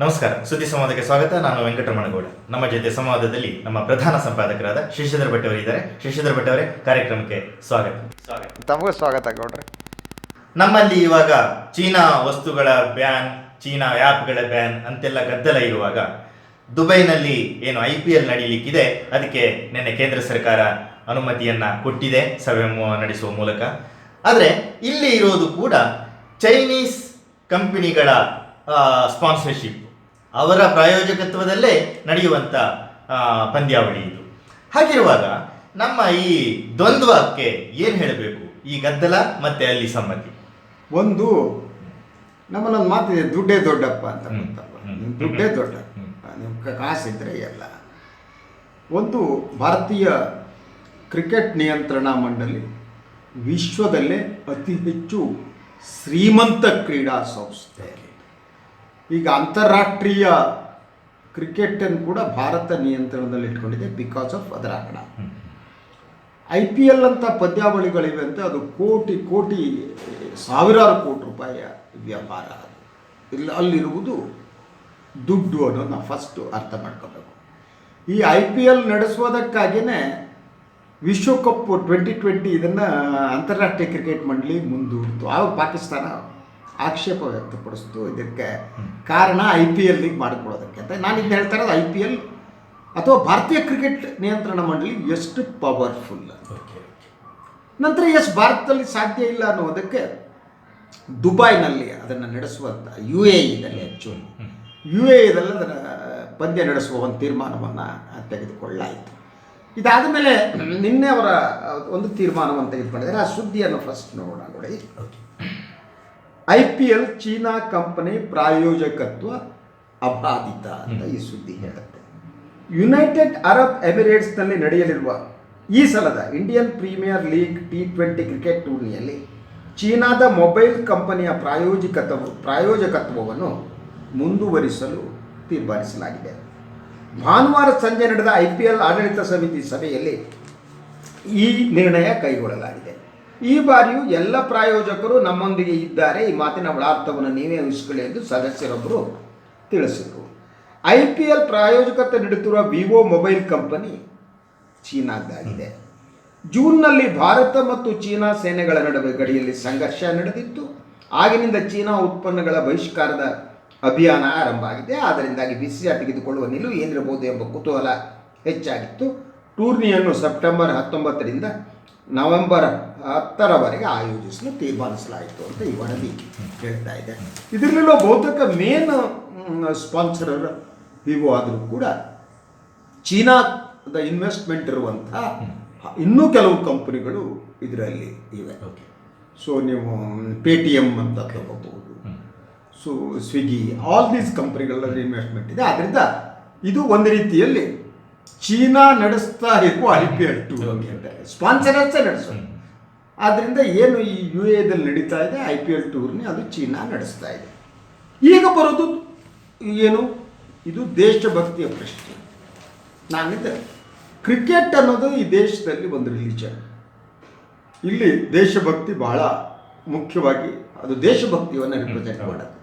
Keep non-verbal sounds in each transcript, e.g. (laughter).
ನಮಸ್ಕಾರ ಸುದ್ದಿ ಸಂವಾದಕ್ಕೆ ಸ್ವಾಗತ. ನಾನು ವೆಂಕಟರಮಣಗೌಡ. ನಮ್ಮ ಜೊತೆ ಸಂವಾದದಲ್ಲಿ ನಮ್ಮ ಪ್ರಧಾನ ಸಂಪಾದಕರಾದ ಶಶಿಧರ್ ಭಟ್ ಅವರು ಇದ್ದಾರೆ ಶಶಿಧರ್ ಭಟ್ ಅವರೇ ಕಾರ್ಯಕ್ರಮಕ್ಕೆ ಸ್ವಾಗತ. ಸ್ವಾಗತ ತಮಗೂ ಸ್ವಾಗತ ಗೌಡ್ರೆ. ನಮ್ಮಲ್ಲಿ ಇವಾಗ ಚೀನಾ ವಸ್ತುಗಳ ಬ್ಯಾನ್ ಚೀನಾ ಆ್ಯಪ್ಗಳ ಬ್ಯಾನ್ ಅಂತೆಲ್ಲ ಗದ್ದಲ ಇರುವಾಗ ದುಬೈನಲ್ಲಿ ಏನು ಐ ಪಿ ಎಲ್ ನಡೀಲಿಕ್ಕಿದೆ. ಅದಕ್ಕೆ ನಿನ್ನೆ ಕೇಂದ್ರ ಸರ್ಕಾರ ಅನುಮತಿಯನ್ನ ಕೊಟ್ಟಿದೆ ಸಭೆ ನಡೆಸುವ ಮೂಲಕ. ಆದರೆ ಇಲ್ಲಿ ಇರೋದು ಕೂಡ ಚೈನೀಸ್ ಕಂಪನಿಗಳ ಸ್ಪಾನ್ಸರ್ಶಿಪ್. ಅವರ ಪ್ರಾಯೋಜಕತ್ವದಲ್ಲೇ ನಡೆಯುವಂಥ ಪಂದ್ಯಾವಳಿ ಇದು. ಹಾಗಿರುವಾಗ ನಮ್ಮ ಈ ದ್ವಂದ್ವಕ್ಕೆ ಏನು ಹೇಳಬೇಕು? ಈ ಗದ್ದಲ ಮತ್ತೆ ಅಲ್ಲಿ ಸಮ್ಮತಿ. ಒಂದು ನಮ್ಮಲ್ಲೊಂದು ಮಾತಿದೆ ದುಡ್ಡೇ ದೊಡ್ಡಪ್ಪ ಅಂತ ಗೊತ್ತಪ್ಪ. ದುಡ್ಡೇ ದೊಡ್ಡ. ನಿಮ್ಮ ಕಾಸಿದ್ರೆ ಎಲ್ಲ. ಒಂದು ಭಾರತೀಯ ಕ್ರಿಕೆಟ್ ನಿಯಂತ್ರಣ ಮಂಡಳಿ ವಿಶ್ವದಲ್ಲೇ ಅತಿ ಹೆಚ್ಚು ಶ್ರೀಮಂತ ಕ್ರೀಡಾ ಸಂಸ್ಥೆ. ಈಗ ಅಂತಾರಾಷ್ಟ್ರೀಯ ಕ್ರಿಕೆಟನ್ನು ಕೂಡ ಭಾರತ ನಿಯಂತ್ರಣದಲ್ಲಿ ಇಟ್ಕೊಂಡಿದೆ ಬಿಕಾಸ್ ಆಫ್ ಅದರ ಹಣ ಐ ಪಿ ಎಲ್ ಅಂತ ಪದ್ಯಾವಳಿಗಳಿವೆ ಅಂತ ಅದು ಕೋಟಿ ಕೋಟಿ, ಸಾವಿರಾರು ಕೋಟಿ ರೂಪಾಯಿಯ ಅದು. ಇಲ್ಲಿ ಅಲ್ಲಿರುವುದು ದುಡ್ಡು ಅನ್ನೋದು ನಾವು ಫಸ್ಟು ಅರ್ಥ ಮಾಡ್ಕೋಬೇಕು. ಈ ಐ ಪಿ ಎಲ್ ನಡೆಸೋದಕ್ಕಾಗಿಯೇ ವಿಶ್ವಕಪ್ ಟ್ವೆಂಟಿ ಟ್ವೆಂಟಿ ಇದನ್ನು ಅಂತಾರಾಷ್ಟ್ರೀಯ ಕ್ರಿಕೆಟ್ ಮಂಡಳಿ ಮುಂದೂಡಿತು. ಆವಾಗ ಪಾಕಿಸ್ತಾನ ಆಕ್ಷೇಪ ವ್ಯಕ್ತಪಡಿಸ್ತು ಇದಕ್ಕೆ ಕಾರಣ ಐ ಪಿ ಎಲ್ಲಿಗೆ ಮಾಡಿಕೊಳ್ಳೋದಕ್ಕೆ ಅಂತ. ನಾನು ಇದು ಹೇಳ್ತಾ ಇರೋದು ಐ ಪಿ ಎಲ್ ಅಥವಾ ಭಾರತೀಯ ಕ್ರಿಕೆಟ್ ನಿಯಂತ್ರಣ ಮಂಡಳಿ ಎಷ್ಟು ಪವರ್ಫುಲ್ ನಂತರ ಎಸ್ ಭಾರತದಲ್ಲಿ ಸಾಧ್ಯ ಇಲ್ಲ ಅನ್ನೋದಕ್ಕೆ ದುಬೈನಲ್ಲಿ ಅದನ್ನು ನಡೆಸುವಂಥ ಯು ಎ ಇದಲ್ಲಿ ಆ್ಯಕ್ಚುಲಿ ಯು ಎ ಇದಲ್ಲಿ ಅದನ್ನು ಪಂದ್ಯ ನಡೆಸುವ ಒಂದು ತೀರ್ಮಾನವನ್ನು ತೆಗೆದುಕೊಳ್ಳಲಾಯಿತು. ಇದಾದ ಮೇಲೆ ನಿನ್ನೆ ಅವರ ಒಂದು ತೀರ್ಮಾನವನ್ನು ತೆಗೆದುಕೊಂಡಿದ್ದಾರೆ. ಆ ಸುದ್ದಿಯನ್ನು ಫಸ್ಟ್ ನೋಡೋಣ ನೋಡಿ. I P L China company ಪ್ರಾಯೋಜಕತ್ವ ಅಬಾಧಿತ ಅಂತ ಈ ಸುದ್ದಿ ಹೇಳುತ್ತೆ. ಯುನೈಟೆಡ್ ಅರಬ್ ಎಮಿರೇಟ್ಸ್ನಲ್ಲಿ ನಡೆಯಲಿರುವ ಈ ಸಲದ Indian Premier League T twenty cricket ಟೂರ್ನಿಯಲ್ಲಿ ಚೀನಾದ ಮೊಬೈಲ್ ಕಂಪನಿಯ ಪ್ರಾಯೋಜಕತ್ವ ಪ್ರಾಯೋಜಕತ್ವವನ್ನು ಮುಂದುವರಿಸಲು ತೀರ್ಮಾನಿಸಲಾಗಿದೆ. ಭಾನುವಾರ ಸಂಜೆ ನಡೆದ ಐ ಪಿ ಎಲ್ ಆಡಳಿತ ಸಮಿತಿ ಸಭೆಯಲ್ಲಿ ಈ ನಿರ್ಣಯ ಕೈಗೊಳ್ಳಲಾಗಿದೆ. ಈ ಬಾರಿಯೂ ಎಲ್ಲ ಪ್ರಾಯೋಜಕರು ನಮ್ಮೊಂದಿಗೆ ಇದ್ದಾರೆ. ಈ ಮಾತಿನ ಒಳಾರ್ಥವನ್ನು ನೀವೇ ಉಹಿಸಿಕೊಳ್ಳಿ ಎಂದು ಸದಸ್ಯರೊಬ್ಬರು ತಿಳಿಸಿದರು. ಐ ಪಿ ಎಲ್ ಪ್ರಾಯೋಜಕತ್ವ ನೀಡುತ್ತಿರುವ ವಿವೋ ಮೊಬೈಲ್ ಕಂಪನಿ ಚೀನಾದ್ದಾಗಿದೆ. ಜೂನ್ನಲ್ಲಿ ಭಾರತ ಮತ್ತು ಚೀನಾ ಸೇನೆಗಳ ನಡುವೆ ಗಡಿಯಲ್ಲಿ ಸಂಘರ್ಷ ನಡೆದಿತ್ತು. ಆಗಿನಿಂದ ಚೀನಾ ಉತ್ಪನ್ನಗಳ ಬಹಿಷ್ಕಾರದ ಅಭಿಯಾನ ಆರಂಭ ಆಗಿದೆ. ಆದ್ದರಿಂದಾಗಿ ಬಿಸಿಯ ತೆಗೆದುಕೊಳ್ಳುವ ನಿಲುವು ಏನಿರಬಹುದು ಎಂಬ ಕುತೂಹಲ ಹೆಚ್ಚಾಗಿತ್ತು. ಟೂರ್ನಿಯನ್ನು ಸೆಪ್ಟೆಂಬರ್ ಹತ್ತೊಂಬತ್ತರಿಂದ ನವೆಂಬರ್ ಹತ್ತರವರೆಗೆ ಆಯೋಜಿಸಲು ತೀರ್ಮಾನಿಸಲಾಯಿತು ಅಂತ ಈ ವರದಿ ಹೇಳ್ತಾ ಇದೆ. ಇದರಲ್ಲಿರುವ ಬಹುತೇಕ ಮೇನ್ ಸ್ಪಾನ್ಸರರ್ ವಿವೋ ಆದರೂ ಕೂಡ ಚೀನಾದ ಇನ್ವೆಸ್ಟ್ಮೆಂಟ್ ಇರುವಂಥ ಇನ್ನೂ ಕೆಲವು ಕಂಪನಿಗಳು ಇದರಲ್ಲಿ ಇವೆ. ಸೊ ನೀವು ಪೇ ಟಿ ಎಂ ಅಂತ ತಗೋಬಹುದು. ಸೊ ಸ್ವಿಗ್ಗಿ ಆಲ್ ದೀಸ್ ಕಂಪನಿಗಳಲ್ಲಿ ಇನ್ವೆಸ್ಟ್ಮೆಂಟ್ ಇದೆ. ಆದ್ದರಿಂದ ಇದು ಒಂದು ರೀತಿಯಲ್ಲಿ ಚೀನಾ ನಡೆಸ್ತಾ ಇರುವ ಐ ಪಿ ಎಲ್ ಟೂರ್ ಸ್ಪಾನ್ಸರರ್ಸೇ ನಡೆಸೋದು ಆದ್ದರಿಂದ ಏನು ಈ ಯು ಎದಲ್ಲಿ ನಡೀತಾ ಇದೆ ಐ ಪಿ ಎಲ್ ಟೂರ್ನಿ ಅದು ಚೀನಾ ನಡೆಸ್ತಾ ಇದೆ. ಈಗ ಬರೋದು ಏನು? ಇದು ದೇಶಭಕ್ತಿಯ ಪ್ರಶ್ನೆ. ನಾನಿದ್ದೆ ಕ್ರಿಕೆಟ್ ಅನ್ನೋದು ಈ ದೇಶದಲ್ಲಿ ಒಂದು ರಿಲಿಜನ್ ಇಲ್ಲಿ ದೇಶಭಕ್ತಿ ಬಹಳ ಮುಖ್ಯವಾಗಿ ಅದು ದೇಶಭಕ್ತಿಯನ್ನು ರಿಪ್ರೆಸೆಂಟ್ ಮಾಡೋದು.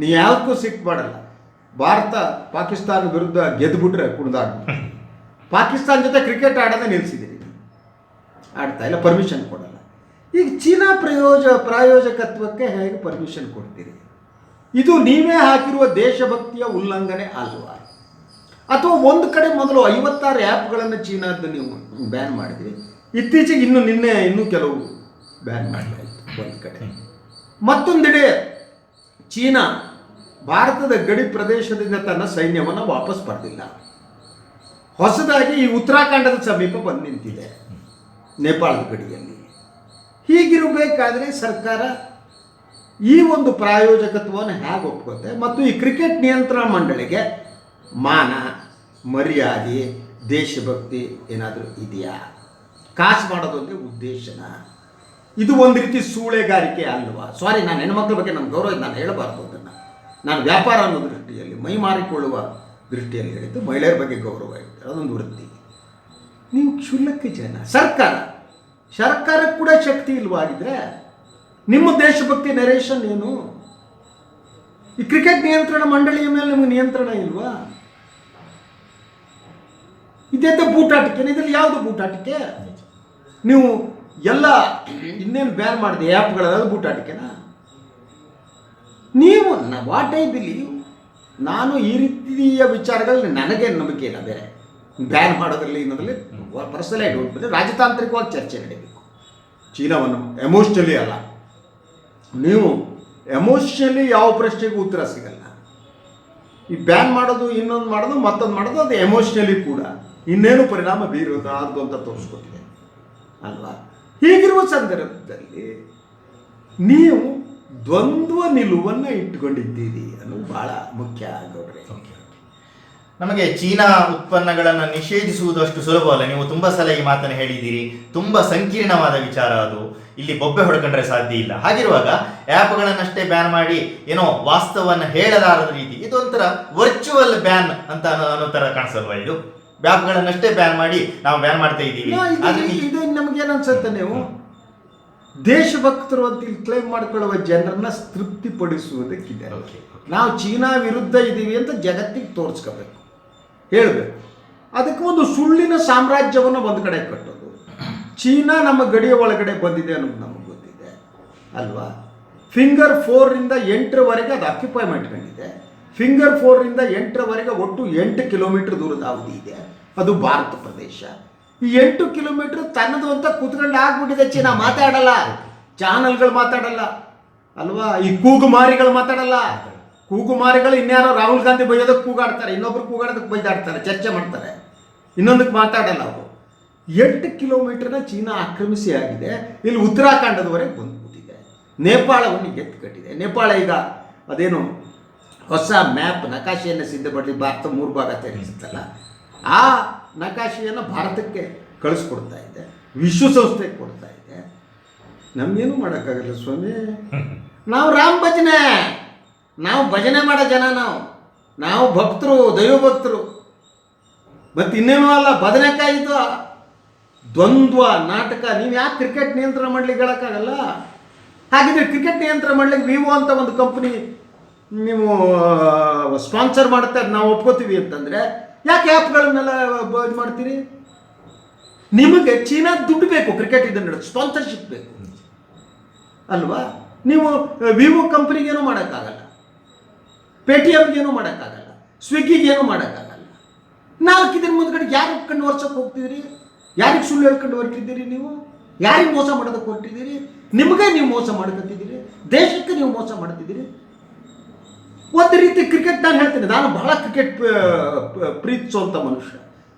ನೀವು ಯಾವಕ್ಕೂ ಸಿಟ್ಟು ಮಾಡಲ್ಲ. ಭಾರತ ಪಾಕಿಸ್ತಾನ ವಿರುದ್ಧ ಗೆದ್ದುಬಿಟ್ರೆ ಕುಣಿದಾಡ್ಬಿಟ್ಟು (laughs) ಪಾಕಿಸ್ತಾನ ಜೊತೆ ಕ್ರಿಕೆಟ್ ಆಡೋದೇ ನಿಲ್ಲಿಸಿದ್ದೀರಿ ಆಡ್ತಾ ಇಲ್ಲ ಪರ್ಮಿಷನ್ ಕೊಡಲ್ಲ. ಈಗ ಚೀನಾ ಪ್ರಯೋಜ, ಪ್ರಾಯೋಜಕತ್ವಕ್ಕೆ ಹೇಗೆ ಪರ್ಮಿಷನ್ ಕೊಡ್ತೀರಿ? ಇದು ನೀವೇ ಹಾಕಿರುವ ದೇಶಭಕ್ತಿಯ ಉಲ್ಲಂಘನೆ ಅಲ್ವಾ? ಅಥವಾ ಒಂದು ಕಡೆ ಮೊದಲು ಐವತ್ತಾರು ಆ್ಯಪ್ಗಳನ್ನು ಚೀನಾದ ನೀವು ಬ್ಯಾನ್ ಮಾಡಿದ್ರಿ, ಇತ್ತೀಚೆಗೆ ಇನ್ನು ನಿನ್ನೆ ಇನ್ನೂ ಕೆಲವು ಬ್ಯಾನ್ ಮಾಡಲಾಯಿತು ಒಂದು ಕಡೆ. ಮತ್ತೊಂದೆಡೆ ಚೀನಾ ಭಾರತದ ಗಡಿ ಪ್ರದೇಶದಿಂದ ತನ್ನ ಸೈನ್ಯವನ್ನು ವಾಪಸ್ ಪಡೆದಿಲ್ಲ. ಹೊಸದಾಗಿ ಈ ಉತ್ತರಾಖಂಡದ ಸಮೀಪ ಬಂದು ನಿಂತಿದೆ, ನೇಪಾಳದ ಗಡಿಯಲ್ಲಿ. ಹೀಗಿರಬೇಕಾದ್ರೆ ಸರ್ಕಾರ ಈ ಒಂದು ಪ್ರಾಯೋಜಕತ್ವವನ್ನು ಹೇಗೆ ಒಪ್ಕೋತೆ ಮತ್ತು ಈ ಕ್ರಿಕೆಟ್ ನಿಯಂತ್ರಣ ಮಂಡಳಿಗೆ ಮಾನ, ಮರ್ಯಾದೆ, ದೇಶಭಕ್ತಿ ಏನಾದರೂ ಇದೆಯಾ? ಕಾಸು ಮಾಡೋದೊಂದೇ ಉದ್ದೇಶನ. ಇದು ಒಂದು ರೀತಿ ಸೂಳೆಗಾರಿಕೆ ಅಲ್ವಾ? ಸಾರಿ ನಾನು ಹೆಣ್ಮಕ್ಳ ಬಗ್ಗೆ ನನ್ನ ಗೌರವ ನಾನು ಹೇಳಬಾರ್ದು ಅದನ್ನು. ನಾನು ವ್ಯಾಪಾರ ಅನ್ನೋ ದೃಷ್ಟಿಯಲ್ಲಿ ಮೈ ಮಾರಿಕೊಳ್ಳುವ ದೃಷ್ಟಿಯಲ್ಲಿ ಹೇಳಿದ್ದು ಮಹಿಳೆಯರ ಬಗ್ಗೆ ಗೌರವ ಇರುತ್ತೆ. ಅದೊಂದು ವೃತ್ತಿ. ನೀವು ಕ್ಷುಲ್ಲಕ ಜನ. ಸರ್ಕಾರ. ಸರ್ಕಾರಕ್ಕೆ ಕೂಡ ಶಕ್ತಿ ಇಲ್ವಾಗಿದ್ರೆ ನಿಮ್ಮ ದೇಶಭಕ್ತಿ ನರೇಶನ್ ಏನು? ಈ ಕ್ರಿಕೆಟ್ ನಿಯಂತ್ರಣ ಮಂಡಳಿಯ ಮೇಲೆ ನಿಮಗೆ ನಿಯಂತ್ರಣ ಇಲ್ವಾ? ಇದೆಂತ ಬೂಟಾಟಿಕೆ. ಇದರಲ್ಲಿ ಯಾವುದು ಬೂಟಾಟಿಕೆ? ನೀವು ಎಲ್ಲ ಇನ್ನೇನು ಬ್ಯಾನ್ ಮಾಡಿದೆ ಆ್ಯಪ್ಗಳದ್ದು ಬೂಟಾಟಿಕೆನಾ? ನೀವು ವಾಟ್ ಐ ಬಿಲೀವ್ ನಾನು ಈ ರೀತಿಯ ವಿಚಾರಗಳಲ್ಲಿ ನನಗೆ ನಂಬಿಕೆ ಇಲ್ಲ, ಬೇರೆ. ಬ್ಯಾನ್ ಮಾಡೋದ್ರಲ್ಲಿ ಇನ್ನೊಂದರಲ್ಲಿ ಪರ್ಸನಲ್ ಡೋಂಟ್ ರಾಜತಾಂತ್ರಿಕವಾಗಿ ಚರ್ಚೆ ನಡೀಬೇಕು. ಚೀನಾವನ್ನು ಎಮೋಷ್ನಲಿ ಅಲ್ಲ. ನೀವು ಎಮೋಷ್ನಲಿ ಯಾವ ಪ್ರಶ್ನೆಗೂ ಉತ್ತರ ಸಿಗಲ್ಲ. ಈ ಬ್ಯಾನ್ ಮಾಡೋದು, ಇನ್ನೊಂದು ಮಾಡೋದು, ಮತ್ತೊಂದು ಮಾಡೋದು, ಅದು ಎಮೋಷ್ನಲಿ ಕೂಡ. ಇನ್ನೇನು ಪರಿಣಾಮ ಬೀರೋದು ಅಂತ ತೋರಿಸ್ಕೊತಿದೆ ಅಲ್ವಾ? ಹೀಗಿರುವ ಸಂದರ್ಭದಲ್ಲಿ ನೀವು ದ್ವಂದ್ವ ನಿಲುವನ್ನು ಇಟ್ಟುಕೊಂಡಿದ್ದೀರಿ ಅನ್ನೋದು ಬಹಳ ಮುಖ್ಯ ಗೌಡ್ರೆ. ಓಕೆ. ನಮಗೆ ಚೀನಾ ಉತ್ಪನ್ನಗಳನ್ನು ನಿಷೇಧಿಸುವುದು ಅಷ್ಟು ಸುಲಭವಲ್ಲ ನೀವು ತುಂಬಾ ಸಲ ಈ ಮಾತನ್ನು ಹೇಳಿದ್ದೀರಿ. ತುಂಬಾ ಸಂಕೀರ್ಣವಾದ ವಿಚಾರ ಅದು. ಇಲ್ಲಿ ಬೊಬ್ಬೆ ಹೊಡ್ಕೊಂಡ್ರೆ ಸಾಧ್ಯ ಇಲ್ಲ. ಹಾಗಿರುವಾಗ ಆ್ಯಪ್ಗಳನ್ನಷ್ಟೇ ಬ್ಯಾನ್ ಮಾಡಿ ಏನೋ ವಾಸ್ತವವನ್ನು ಹೇಳಲಾರದ ರೀತಿ ಇದೊಂಥರ ವರ್ಚುವಲ್ ಬ್ಯಾನ್ ಅಂತ ಅನ್ನೋ ಥರ ಕಾಣಿಸಲ್ವಾ ಇದು? ಆ್ಯಪ್ಗಳನ್ನಷ್ಟೇ ಬ್ಯಾನ್ ಮಾಡಿ ನಾವು ಬ್ಯಾನ್ ಮಾಡ್ತಾ ಇದ್ದೀವಿ. ನಮ್ಗೇನು ಅನ್ಸುತ್ತೆ ನೀವು? ದೇಶಭಕ್ತರು ಅಂತ ಇಲ್ಲಿ ಕ್ಲೈಮ್ ಮಾಡ್ಕೊಳ್ಳುವ ಜನರನ್ನ ತೃಪ್ತಿಪಡಿಸುವುದಕ್ಕಿದೆ. ನಾವು ಚೀನಾ ವಿರುದ್ಧ ಇದ್ದೀವಿ ಅಂತ ಜಗತ್ತಿಗೆ ತೋರಿಸ್ಕೋಬೇಕು. ಹೇಳಬೇಕು. ಅದಕ್ಕೆ ಒಂದು ಸುಳ್ಳಿನ ಸಾಮ್ರಾಜ್ಯವನ್ನು ಒಂದು ಕಡೆ ಕಟ್ಟೋದು. ಚೀನಾ ನಮ್ಮ ಗಡಿಯ ಒಳಗಡೆ ಬಂದಿದೆ ಅನ್ನೋದು ನಮಗೆ ಗೊತ್ತಿದೆ. ಅಲ್ವಾ? ಫಿಂಗರ್ ಫೋರಿಂದ ಎಂಟರವರೆಗೆ ಅದು ಅಕ್ಯುಪೈ ಮಾಡ್ಕೊಂಡಿದೆ. ಫಿಂಗರ್ ಫೋರಿಂದ ಎಂಟರವರೆಗೆ ಒಟ್ಟು ಎಂಟು ಕಿಲೋಮೀಟರ್ ದೂರದ ಅವಧಿ ಇದೆ. ಅದು ಭಾರತ ಪ್ರದೇಶ. ಎಂಟು ಕಿಲೋಮೀಟರ್ ತನ್ನದು ಅಂತ ಕೂತ್ಕೊಂಡು ಆಗ್ಬಿಟ್ಟಿದೆ ಚೀನಾ ಮಾತಾಡಲ್ಲ. ಚಾನಲ್ಗಳು ಮಾತಾಡಲ್ಲ. ಅಲ್ವಾ? ಈ ಕೂಗುಮಾರಿಗಳು ಮಾತಾಡಲ್ಲ. ಕೂಗುಮಾರಿಗಳು ಇನ್ಯಾರೋ ರಾಹುಲ್ ಗಾಂಧಿ ಬೈಯೋದಕ್ಕೆ ಕೂಗಾಡ್ತಾರೆ, ಇನ್ನೊಬ್ರು ಕೂಗಾಡೋದಕ್ಕೆ ಬೈದಾಡ್ತಾರೆ, ಚರ್ಚೆ ಮಾಡ್ತಾರೆ. ಇನ್ನೊಂದಕ್ಕೆ ಮಾತಾಡಲ್ಲ ಅವರು. ಎಂಟು ಕಿಲೋಮೀಟರ್ನ ಚೀನಾ ಆಕ್ರಮಿಸಿ ಆಗಿದೆ. ಇಲ್ಲಿ ಉತ್ತರಾಖಂಡದವರೆಗೆ ಬಂದ್ಬಿಟ್ಟಿದೆ. ನೇಪಾಳವನ್ನು ಎತ್ತು ಕಟ್ಟಿದೆ ನೇಪಾಳ ಈಗ ಅದೇನು ಹೊಸ ಮ್ಯಾಪ್ ನಕಾಶೆಯನ್ನು ಸಿದ್ಧಪಡಲಿ ಭಾರತ ಮೂರು ಭಾಗ ತೆರಳಿಸುತ್ತಲ್ಲ ಆ ನಕಾಶೆಯನ್ನು ಭಾರತಕ್ಕೆ ಕಳಿಸ್ಕೊಡ್ತಾ ಇದೆ, ವಿಶ್ವಸಂಸ್ಥೆಗೆ ಕೊಡ್ತಾ ಇದೆ. ನಮಗೇನು ಮಾಡೋಕ್ಕಾಗಲ್ಲ ಸ್ವಾಮಿ. ನಾವು ರಾಮ್ ಭಜನೆ. ನಾವು ಭಜನೆ ಮಾಡೋ ಜನ ನಾವು. ನಾವು ಭಕ್ತರು ದೈವ ಭಕ್ತರು ಮತ್ತು ಇನ್ನೇನು ಅಲ್ಲ ಬದನೆಕಾಯಿ ಇದು ದ್ವಂದ್ವ, ನಾಟಕ. ನೀವು ಯಾಕೆ ಕ್ರಿಕೆಟ್ ನಿಯಂತ್ರಣ ಮಾಡ್ಲಿಕ್ಕೆ ಹೇಳೋಕ್ಕಾಗಲ್ಲ? ಹಾಗಿದ್ರೆ ಕ್ರಿಕೆಟ್ ನಿಯಂತ್ರಣ ಮಾಡ್ಲಿಕ್ಕೆ ವಿವೋ ಅಂತ ಒಂದು ಕಂಪ್ನಿ ನೀವು ಸ್ಪಾನ್ಸರ್ ಮಾಡುತ್ತೆ ನಾವು ಒಪ್ಕೋತೀವಿ ಅಂತಂದ್ರೆ ಯಾಕೆ ಆ್ಯಪ್ಗಳನ್ನೆಲ್ಲ ಇದು ಮಾಡ್ತೀರಿ? ನಿಮಗೆ ಚೀನಾ ದುಡ್ಡು ಬೇಕು ಕ್ರಿಕೆಟ್ ಇದನ್ನು ಸ್ಪಾನ್ಸರ್ಶಿಪ್ ಬೇಕು. ಅಲ್ವಾ? ನೀವು ವಿವೋ ಕಂಪ್ನಿಗೇನು ಮಾಡೋಕ್ಕಾಗಲ್ಲ. ಪೇಟಿಎಮ್ಗೇನು ಮಾಡೋಕ್ಕಾಗಲ್ಲ. ಸ್ವಿಗ್ಗಿಗೇನು ಮಾಡೋಕ್ಕಾಗಲ್ಲ. ನಾಲ್ಕು ದಿನ ಮುಂದ್ಗಡೆ ಯಾರು ಕಂಡು ವರ್ಷಕ್ಕೆ ಹೋಗ್ತಿದ್ದೀರಿ? ಯಾರಿಗೆ ಸುಳ್ಳು ಹೇಳ್ಕೊಂಡು ಹೊರಟಿದ್ದೀರಿ ನೀವು? ಯಾರಿಗೆ ಮೋಸ ಮಾಡೋದಕ್ಕೆ ಹೊರಟಿದ್ದೀರಿ? ನಿಮಗೆ ನೀವು ಮೋಸ ಮಾಡ್ಕೊತಿದ್ದೀರಿ? ದೇಶಕ್ಕೆ ನೀವು ಮೋಸ ಮಾಡ್ತಿದ್ದೀರಿ? ಒಂದು ರೀತಿ ಕ್ರಿಕೆಟ್ ನಾನು ಹೇಳ್ತೀನಿ, ನಾನು ಬಹಳ ಕ್ರಿಕೆಟ್ ಪ್ರೀತಿಸುವಂಥ ಮನುಷ್ಯ.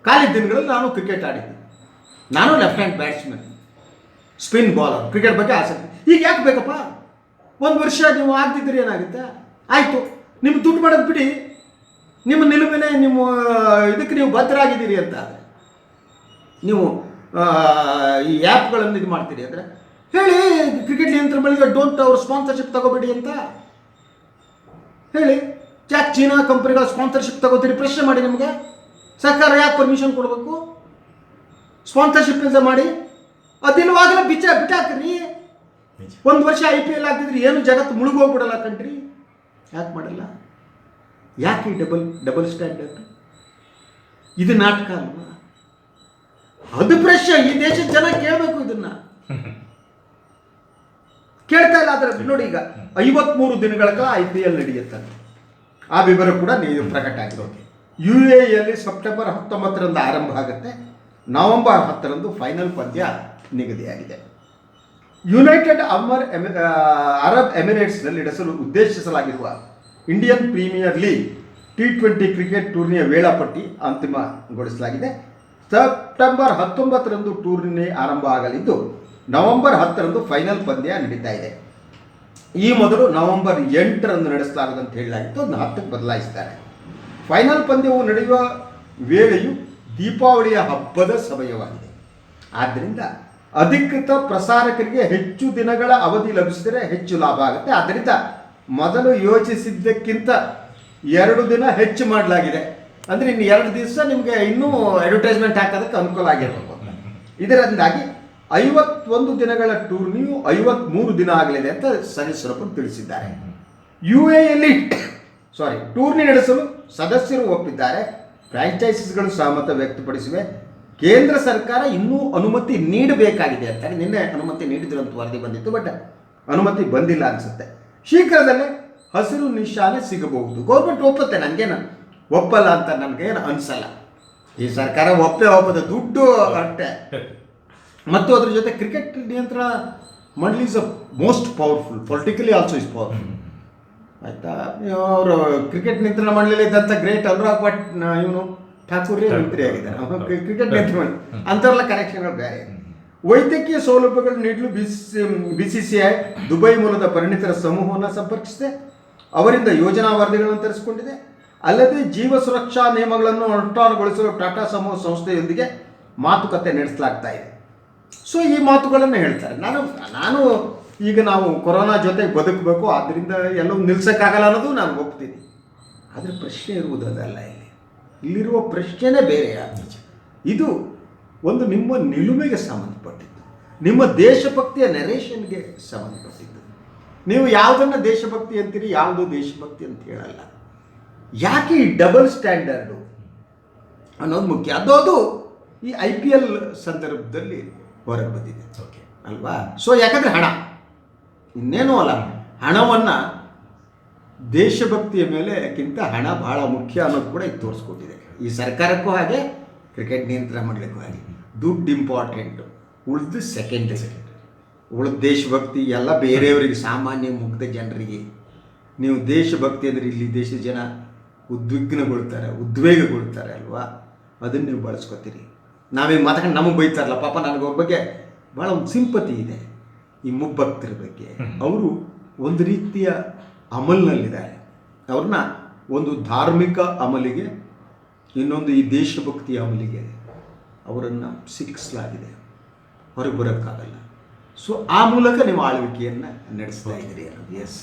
ಖಾಲಿ ದಿನಗಳಲ್ಲಿ ನಾನು ಕ್ರಿಕೆಟ್ ಆಡಿದ್ದೀನಿ ನಾನು left hand batsman spin bowler cricket ಬಗ್ಗೆ ಆಸಕ್ತಿ. ಈಗ ಯಾಕೆ ಬೇಕಪ್ಪ? ಒಂದು ವರ್ಷ ನೀವು ಆಗ್ತಿದ್ದೀರಿ ಏನಾಗುತ್ತೆ? ಆಯಿತು ನಿಮ್ಮ ದುಡ್ಡು ಮಾಡೋದು ಬಿಡಿ. ನಿಮ್ಮ ನಿಲುವಿನ, ನಿಮ್ಮ ಇದಕ್ಕೆ ನೀವು ಭದ್ರಾಗಿದ್ದೀರಿ ಅಂತ ನೀವು ಈ ಆ್ಯಪ್ಗಳನ್ನು ಇದು ಮಾಡ್ತೀರಿ ಅಂದರೆ, ಹೇಳಿ ಕ್ರಿಕೆಟ್ ನಿಯಂತ್ರಣ ಬಳಿಗೆ ಡೋಂಟ್ ಅವ್ರ ಸ್ಪಾನ್ಸರ್ಶಿಪ್ ತಗೋಬೇಡಿ ಅಂತ. ಹೇಳಿ. ಯಾಕೆ ಚೀನಾ ಕಂಪ್ನಿಗಳ ಸ್ಪಾನ್ಸರ್ಶಿಪ್ ತಗೋತೀರಿ? ಪ್ರಶ್ನೆ ಮಾಡಿ ನಿಮಗೆ. ಸರ್ಕಾರ ಯಾಕೆ ಪರ್ಮಿಷನ್ ಕೊಡಬೇಕು? ಸ್ಪಾನ್ಸರ್ಶಿಪ್ ಇಲ್ಲದೆ ಮಾಡಿ. ಅದಿನವಾಗಲೇ ಬಿಚ್ಚ ಬಿಟ್ಟಾಕ್ರಿ. ಒಂದು ವರ್ಷ ಐ ಪಿ ಎಲ್ ಆಗ್ತಿದ್ರಿ ಏನು ಜಗತ್ತು ಮುಳುಗೋಗ್ಬಿಡಲ್ಲ ಕಂಟ್ರಿ ಯಾಕೆ ಮಾಡಲ್ಲ? ಯಾಕೆ ಡಬಲ್ ಡಬಲ್ ಸ್ಟ್ಯಾಂಡರ್ಡ್ ಇದು ನಾಟಕ ಅಲ್ವಾ? ಅದು ಪ್ರಶ್ನೆ. ಈ ದೇಶದ ಜನ ಕೇಳಬೇಕು ಇದನ್ನ. (laughs) ಕೇಳ್ತಾ ಇಲ್ಲ, ಆದ್ರೆ ನೋಡಿ ಈಗ ಐವತ್ಮೂರು ದಿನಗಳ ಕಾಲ ಐ ಪಿ ಎಲ್ ನಡೆಯುತ್ತೆ. ಆ ವಿವರ ಕೂಡ ನೀವು ಪ್ರಕಟ ಆಗಿರೋದು ಯು ಎ ಎಲ್ಲಿ ಸೆಪ್ಟೆಂಬರ್ ಹತ್ತೊಂಬತ್ತರಂದು ಆರಂಭ ಆಗುತ್ತೆ. ನವೆಂಬರ್ ಹತ್ತರಂದು ಫೈನಲ್ ಪಂದ್ಯ ನಿಗದಿಯಾಗಿದೆ. ಯುನೈಟೆಡ್ ಅಮರ್ ಎಮಿ ಅರಬ್ ಎಮಿರೇಟ್ಸ್ನಲ್ಲಿ ನಡೆಸಲು ಉದ್ದೇಶಿಸಲಾಗಿರುವ Indian Premier League T twenty cricket ಟೂರ್ನಿಯ ವೇಳಾಪಟ್ಟಿ ಅಂತಿಮಗೊಳಿಸಲಾಗಿದೆ. ಸೆಪ್ಟೆಂಬರ್ ಹತ್ತೊಂಬತ್ತರಂದು ಟೂರ್ನಿ ಆರಂಭ ಆಗಲಿದ್ದು ನವೆಂಬರ್ ಹತ್ತರಂದು ಫೈನಲ್ ಪಂದ್ಯ ನಡೀತಾ ಇದೆ. ಈ ಮೊದಲು ನವೆಂಬರ್ ಎಂಟರಂದು ಅಂತ ಹೇಳಲಾಗಿತ್ತು. ಅದನ್ನು ಹತ್ತಕ್ಕೆ ಬದಲಾಯಿಸ್ತಾರೆ. ಫೈನಲ್ ಪಂದ್ಯವು ನಡೆಯುವ ವೇಳೆಯು ದೀಪಾವಳಿಯ ಹಬ್ಬದ ಸಮಯವಾಗಿದೆ. ಆದ್ದರಿಂದ ಅಧಿಕೃತ ಪ್ರಸಾರಕರಿಗೆ ಹೆಚ್ಚು ದಿನಗಳ ಅವಧಿ ಲಭಿಸಿದರೆ ಹೆಚ್ಚು ಲಾಭ ಆಗುತ್ತೆ. ಆದ್ದರಿಂದ ಮೊದಲು ಯೋಚಿಸಿದ್ದಕ್ಕಿಂತ ಎರಡು ದಿನ ಹೆಚ್ಚು ಮಾಡಲಾಗಿದೆ. ಅಂದರೆ ಇನ್ನು ಎರಡು ದಿವಸ ನಿಮಗೆ ಇನ್ನೂ ಅಡ್ವರ್ಟೈಸ್ಮೆಂಟ್ ಹಾಕೋದಕ್ಕೆ ಅನುಕೂಲ ಆಗಿರಬೇಕು ಇದರಿಂದಾಗಿ ಐವತ್ತೊಂದು ದಿನಗಳ ಟೂರ್ನಿಯು ಐವತ್ಮೂರು ದಿನ ಆಗಲಿದೆ ಅಂತ ಸದಸ್ಯರೊಬ್ಬರು ತಿಳಿಸಿದ್ದಾರೆ. ಯು ಎಯಲ್ಲಿ ಸಾರಿ ಟೂರ್ನಿ ನಡೆಸಲು ಸದಸ್ಯರು ಒಪ್ಪಿದ್ದಾರೆ. ಫ್ರಾಂಚೈಸಿಸ್ಗಳು ಸಹಮತ ವ್ಯಕ್ತಪಡಿಸಿವೆ. ಕೇಂದ್ರ ಸರ್ಕಾರ ಇನ್ನೂ ಅನುಮತಿ ನೀಡಬೇಕಾಗಿದೆ ಅಂತಾರೆ. ನಿನ್ನೆ ಅನುಮತಿ ನೀಡಿದ್ರು ಅಂತ ವರದಿ ಬಂದಿತ್ತು ಬಟ್ ಅನುಮತಿ ಬಂದಿಲ್ಲ ಅನಿಸುತ್ತೆ. ಶೀಘ್ರದಲ್ಲೇ ಹಸಿರು ನಿಶಾನೆ ಸಿಗಬಹುದು. ಗೌರ್ಮೆಂಟ್ ಒಪ್ಪುತ್ತೆ ನನಗೇನು ಒಪ್ಪಲ್ಲ ಅಂತ ನನಗೇನು ಅನಿಸಲ್ಲ. ಈ ಸರ್ಕಾರ ಒಪ್ಪೇ ಒಪ್ಪದೆ ದುಡ್ಡು ಅಷ್ಟೇ. ಮತ್ತು ಅದ್ರ ಜೊತೆ ಕ್ರಿಕೆಟ್ ನಿಯಂತ್ರಣ ಮಂಡಳಿ is a most powerful politically also is powerful ಆಯ್ತಾ? ಅವರು ಕ್ರಿಕೆಟ್ ನಿಯಂತ್ರಣ ಮಂಡಳಿಯಲ್ಲಿ ಇದ್ದಂಥ ಗ್ರೇಟ್ ಅನುರಾಗ್ ಭಟ್ ಇವನು ಠಾಕೂರ್. ಮಂತ್ರಿ ಆಗಿದ್ದಾರೆ ಕ್ರಿಕೆಟ್ ನಿಯಂತ್ರಣ ಅಂಥವ್ರೆಲ್ಲ ಕನೆಕ್ಷನ್ಗಳು ಬೇರೆ. ವೈದ್ಯಕೀಯ ಸೌಲಭ್ಯಗಳು ನೀಡಲು B C C I Dubai ಮೂಲದ ಪರಿಣಿತರ ಸಮೂಹವನ್ನು ಸಂಪರ್ಕಿಸಿದೆ. ಅವರಿಂದ ಯೋಜನಾ ವರದಿಗಳನ್ನು ತರಿಸಿಕೊಂಡಿದೆ. ಅಲ್ಲದೆ ಜೀವ ಸುರಕ್ಷಾ ನಿಯಮಗಳನ್ನು ಅನುಷ್ಠಾನಗೊಳಿಸಲು ಟಾಟಾ ಸಮೂಹ ಸಂಸ್ಥೆಯೊಂದಿಗೆ ಮಾತುಕತೆ ನಡೆಸಲಾಗ್ತಾ ಇದೆ. ಸೊ ಈ ಮಾತುಗಳನ್ನು ಹೇಳ್ತಾರೆ. ನಾನು ನಾನು ಈಗ ನಾವು ಕೊರೋನಾ ಜೊತೆಗೆ ಬದುಕಬೇಕು ಆದ್ದರಿಂದ ಎಲ್ಲವೂ ನಿಲ್ಸೋಕ್ಕಾಗಲ್ಲ ಅನ್ನೋದು ನಾನು ಒಪ್ತೀನಿ. ಆದರೆ ಪ್ರಶ್ನೆ ಇರುವುದು ಅದಲ್ಲ ಇಲ್ಲಿ. ಇಲ್ಲಿರುವ ಪ್ರಶ್ನೆನೇ ಬೇರೆ ಇದು ಒಂದು ನಿಮ್ಮ ನಿಲುಮೆಗೆ ಸಂಬಂಧಪಟ್ಟಿದ್ದು. ನಿಮ್ಮ ದೇಶಭಕ್ತಿಯ ನೆರೇಷನ್ಗೆ ಸಂಬಂಧಪಟ್ಟಿದ್ದು. ನೀವು ಯಾವುದನ್ನು ದೇಶಭಕ್ತಿ ಅಂತೀರಿ, ಯಾವುದು ದೇಶಭಕ್ತಿ ಅಂತ ಹೇಳಲ್ಲ. ಯಾಕೆ ಈ ಡಬಲ್ ಸ್ಟ್ಯಾಂಡರ್ಡು ಅನ್ನೋದು ಮುಖ್ಯ? ಅದು ಅದು ಈ ಐ ಪಿ ಎಲ್ ಸಂದರ್ಭದಲ್ಲಿ ಹೊರಗೆ ಬಂದಿದೆ. ಓಕೆ ಅಲ್ವಾ? ಸೊ ಯಾಕಂದ್ರೆ ಹಣ. ಇನ್ನೇನೂ ಅಲ್ಲ. ಹಣವನ್ನು ದೇಶಭಕ್ತಿಯ ಮೇಲೆಕ್ಕಿಂತ ಹಣ ಬಹಳ ಮುಖ್ಯ ಅನ್ನೋದು ಕೂಡ ಇದು ತೋರಿಸ್ಕೊಟ್ಟಿದೆ. ಈ ಸರ್ಕಾರಕ್ಕೂ ಹಾಗೆ ಕ್ರಿಕೆಟ್ ನಿಯಂತ್ರಣ ಮಾಡಲಿಕ್ಕೂ ಹಾಗೆ. ದುಡ್ಡು ಇಂಪಾರ್ಟೆಂಟು ಉಳಿದು ಸೆಕೆಂಡ್ ಸೆಕೆಂಡ್ ಉಳಿದ ದೇಶಭಕ್ತಿ ಎಲ್ಲ ಬೇರೆಯವರಿಗೆ ಸಾಮಾನ್ಯ ಮುಗ್ಧ ಜನರಿಗೆ. ನೀವು ದೇಶಭಕ್ತಿ ಅಂದರೆ ಇಲ್ಲಿ ದೇಶದ ಜನ ಉದ್ವಿಗ್ನಗೊಳ್ತಾರೆ ಉದ್ವೇಗಗೊಳ್ತಾರೆ ಅಲ್ವಾ? ಅದನ್ನು ನೀವು ಬಳಸ್ಕೊತೀರಿ. ನಾವೀಗ ಮಾತಾಡಿ ನಮಗೆ ಬೈತಾರಲ್ಲ ಪಾಪ ನನಗೆ ಅವ್ರ ಬಗ್ಗೆ ಭಾಳ ಒಂದು ಸಿಂಪತಿ ಇದೆ ಈ ಮುಬ್ಬಕ್ತರ ಬಗ್ಗೆ. ಅವರು ಒಂದು ರೀತಿಯ ಅಮಲ್ನಲ್ಲಿದ್ದಾರೆ. ಅವ್ರನ್ನ ಒಂದು ಧಾರ್ಮಿಕ ಅಮಲಿಗೆ ಇನ್ನೊಂದು ಈ ದೇಶಭಕ್ತಿ ಅಮಲಿಗೆ ಅವರನ್ನು ಸಿಕ್ಕಿಸಲಾಗಿದೆ ಹೊರಗೆ ಬರೋಕ್ಕಾಗಲ್ಲ. ಸೊ ಆ ಮೂಲಕ ನೀವು ಆಳ್ವಿಕೆಯನ್ನು ನಡೆಸ್ತಾ ಇದ್ದೀರಿ ಅನ್ನೋದು. ಎಸ್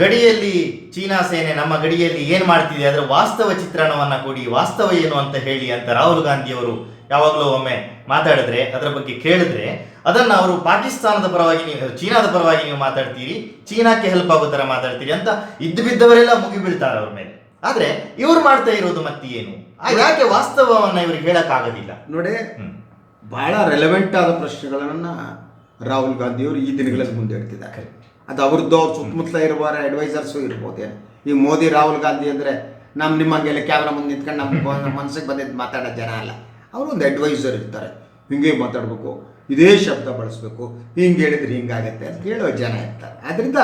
ಗಡಿಯಲ್ಲಿ ಚೀನಾ ಸೇನೆ ನಮ್ಮ ಗಡಿಯಲ್ಲಿ ಏನು ಮಾಡ್ತಿದೆ? ಅದರ ವಾಸ್ತವ ಚಿತ್ರಣವನ್ನು ಕೊಡಿ ವಾಸ್ತವ ಏನು ಅಂತ ಹೇಳಿ ಅಂತ ರಾಹುಲ್ ಗಾಂಧಿ ಅವರು ಯಾವಾಗಲೂ ಒಮ್ಮೆ ಮಾತಾಡಿದ್ರೆ ಅದರ ಬಗ್ಗೆ ಕೇಳಿದ್ರೆ ಅದನ್ನ ಅವರು ಪಾಕಿಸ್ತಾನದ ಪರವಾಗಿ ನೀವು ಚೀನಾದ ಪರವಾಗಿ ನೀವು ಮಾತಾಡ್ತೀರಿ ಚೀನಾಕ್ಕೆ ಹೆಲ್ಪ್ ಆಗೋ ಥರ ಮಾತಾಡ್ತೀರಿ ಅಂತ ಇದ್ದು ಬಿದ್ದವರೆಲ್ಲ ಮುಗಿಬೀಳ್ತಾರೆ ಅವ್ರ ಮೇಲೆ. ಆದ್ರೆ ಇವ್ರು ಮಾಡ್ತಾ ಇರೋದು ಮತ್ತೆ ಏನು ಯಾಕೆ ವಾಸ್ತವವನ್ನ ಇವ್ರಿಗೆ ಹೇಳೋಕ್ಕಾಗೋದಿಲ್ಲ? ನೋಡಿ. ಬಹಳ ರೆಲೆವೆಂಟ್ ಆದ ಪ್ರಶ್ನೆಗಳನ್ನು ರಾಹುಲ್ ಗಾಂಧಿಯವರು ಈ ದಿನಗಳಲ್ಲಿ ಮುಂದೆ ಇಡ್ತಿದ್ದಾರೆ. ಅದು ಅವ್ರದ್ದು ಅವ್ರ ಸುತ್ತಮುತ್ತಲ ಇರುವ ಅಡ್ವೈಸರ್ಸು ಇರ್ಬೋದೇ ಈ ಮೋದಿ ರಾಹುಲ್ ಗಾಂಧಿ ಅಂದರೆ ನಮ್ಮ ನಿಮ್ಮಂಗೆಲ್ಲ ಕ್ಯಾಮ್ರಾ ಮುಂದೆ ನಿಂತ್ಕೊಂಡು ನಮ್ಮ ಮನಸ್ಸಿಗೆ ಬಂದಿದ್ದು ಮಾತಾಡೋ ಜನ ಅಲ್ಲ. ಅವರು ಒಂದು ಅಡ್ವೈಸರ್ ಇರ್ತಾರೆ. ಹಿಂಗೆ ಮಾತಾಡಬೇಕು, ಇದೇ ಶಬ್ದ ಬಳಸಬೇಕು, ಹಿಂಗೆ ಹೇಳಿದ್ರೆ ಹಿಂಗಾಗತ್ತೆ ಅಂತ ಹೇಳೋ ಜನ ಇರ್ತಾರೆ. ಆದ್ದರಿಂದ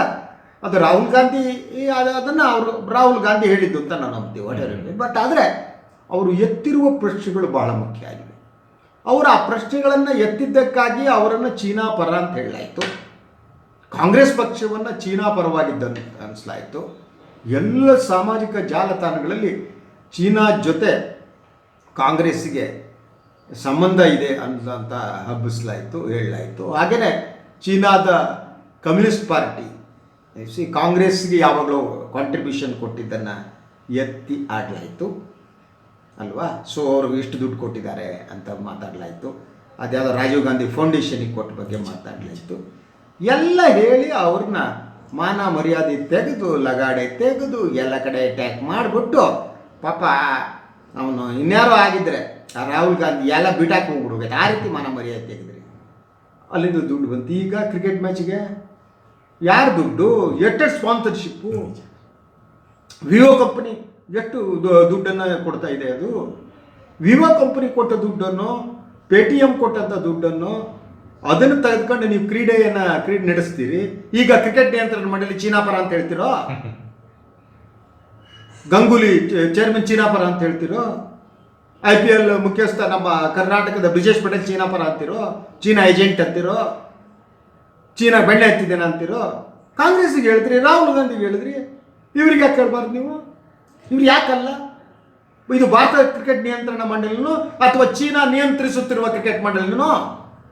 ಅದು ರಾಹುಲ್ ಗಾಂಧಿ ಅದನ್ನು ಅವರು ರಾಹುಲ್ ಗಾಂಧಿ ಹೇಳಿದ್ದು ಅಂತ ನಾನು ನಂಬ್ತೀವಿ ವಾಟ್ ಬಟ್ ಆದರೆ ಅವರು ಎತ್ತಿರುವ ಪ್ರಶ್ನೆಗಳು ಬಹಳ ಮುಖ್ಯ ಆಗಿವೆ. ಅವರು ಆ ಪ್ರಶ್ನೆಗಳನ್ನು ಎತ್ತಿದ್ದಕ್ಕಾಗಿ ಅವರನ್ನು ಚೀನಾ ಪರ ಅಂತ ಹೇಳಲಾಯಿತು. ಕಾಂಗ್ರೆಸ್ ಪಕ್ಷವನ್ನು ಚೀನಾ ಪರವಾಗಿದ್ದಂತ ಅನಿಸ್ಲಾಯಿತು. ಎಲ್ಲ ಸಾಮಾಜಿಕ ಜಾಲತಾಣಗಳಲ್ಲಿ ಚೀನಾ ಜೊತೆ ಕಾಂಗ್ರೆಸ್ಸಿಗೆ ಸಂಬಂಧ ಇದೆ ಅಂತ ಹಬ್ಬಿಸಲಾಯಿತು, ಹೇಳಲಾಯಿತು. ಹಾಗೆಯೇ ಚೀನಾದ ಕಮ್ಯುನಿಸ್ಟ್ ಪಾರ್ಟಿ ಸಿ ಕಾಂಗ್ರೆಸ್ಗೆ ಯಾವಾಗಲೂ ಕಾಂಟ್ರಿಬ್ಯೂಷನ್ ಕೊಟ್ಟಿದ್ದನ್ನು ಎತ್ತಿ ಆಡಲಾಯಿತು, ಅಲ್ವಾ? ಸೊ ಅವರು ಇಷ್ಟು ದುಡ್ಡು ಕೊಟ್ಟಿದ್ದಾರೆ ಅಂತ ಮಾತಾಡಲಾಯಿತು. ಅದ್ಯಾವುದೋ ರಾಜೀವ್ ಗಾಂಧಿ ಫೌಂಡೇಶನಿಗೆ ಕೊಟ್ಟ ಬಗ್ಗೆ ಮಾತಾಡಲಾಯಿತು. ಎಲ್ಲ ಹೇಳಿ ಅವ್ರನ್ನ ಮಾನ ಮರ್ಯಾದೆ ತೆಗೆದು, ಲಗಾಡೆ ತೆಗೆದು, ಎಲ್ಲ ಕಡೆ ಅಟ್ಯಾಕ್ ಮಾಡಿಬಿಟ್ಟು ಪಾಪ, ಅವನು ಇನ್ಯಾರೋ ಆಗಿದ್ರೆ ಆ ರಾಹುಲ್ ಗಾಂಧಿ ಎಲ್ಲ ಬಿಟಾಕಿ ಹೋಗ್ಬಿಡ್ಬೇಕು. ಆ ರೀತಿ ಮಾನ ಮರ್ಯಾದೆ ತೆಗೆದ್ರಿ. ಅಲ್ಲಿಂದ ದುಡ್ಡು ಬಂತು. ಈಗ ಕ್ರಿಕೆಟ್ ಮ್ಯಾಚಿಗೆ ಯಾರು ದುಡ್ಡು? ಎಷ್ಟು ಸ್ಪಾನ್ಸರ್ಶಿಪ್ಪು ವಿವೋ ಕಂಪನಿ ಎಷ್ಟು ದುಡ್ಡನ್ನು ಕೊಡ್ತಾ ಇದೆ ಅದು? ವಿವೋ ಕಂಪನಿ ಕೊಟ್ಟ ದುಡ್ಡನ್ನು ಪೇ ಟಿ ಎಂ ಕೊಟ್ಟಂಥ ದುಡ್ಡನ್ನು ಅದನ್ನು ತೆಗೆದುಕೊಂಡು ನೀವು ಕ್ರೀಡೆಯನ್ನು ಕ್ರೀಡೆ ನಡೆಸ್ತೀರಿ. ಈಗ ಕ್ರಿಕೆಟ್ ನಿಯಂತ್ರಣ ಮಂಡಳಿ ಚೀನಾಪರ ಅಂತ ಹೇಳ್ತಿರೋ? (laughs) ಗಂಗೂಲಿ ಚೇರ್ಮನ್ ಚೀನಾಪರ ಅಂತ ಹೇಳ್ತಿರೋ? ಐ ಪಿ ಎಲ್ ಮುಖ್ಯಸ್ಥ ನಮ್ಮ ಕರ್ನಾಟಕದ ಬ್ರಿಜೇಶ್ ಪಟೇಲ್ ಚೀನಾ ಪರ ಅಂತಿರೋ. ಚೀನಾ ಏಜೆಂಟ್ ಅಂತಿರೋ. ಚೀನಾ ಬೆಣ್ಣೆ ಹತ್ತಿದ್ದೇನೆ ಅಂತಿರೋ. ಕಾಂಗ್ರೆಸ್ಗೆ ಹೇಳಿದ್ರಿ ರಾಹುಲ್ ಗಾಂಧಿಗೆ ಹೇಳಿದ್ರಿ. ಇವ್ರಿಗೆ ಯಾಕೆ ಹೇಳ್ಬಾರ್ದು ನೀವು? ಇವ್ರು ಯಾಕಲ್ಲ? ಇದು ಭಾರತ ಕ್ರಿಕೆಟ್ ನಿಯಂತ್ರಣ ಮಂಡಳಿನೂ ಅಥವಾ ಚೀನಾ ನಿಯಂತ್ರಿಸುತ್ತಿರುವ ಕ್ರಿಕೆಟ್ ಮಂಡಳಿನೂ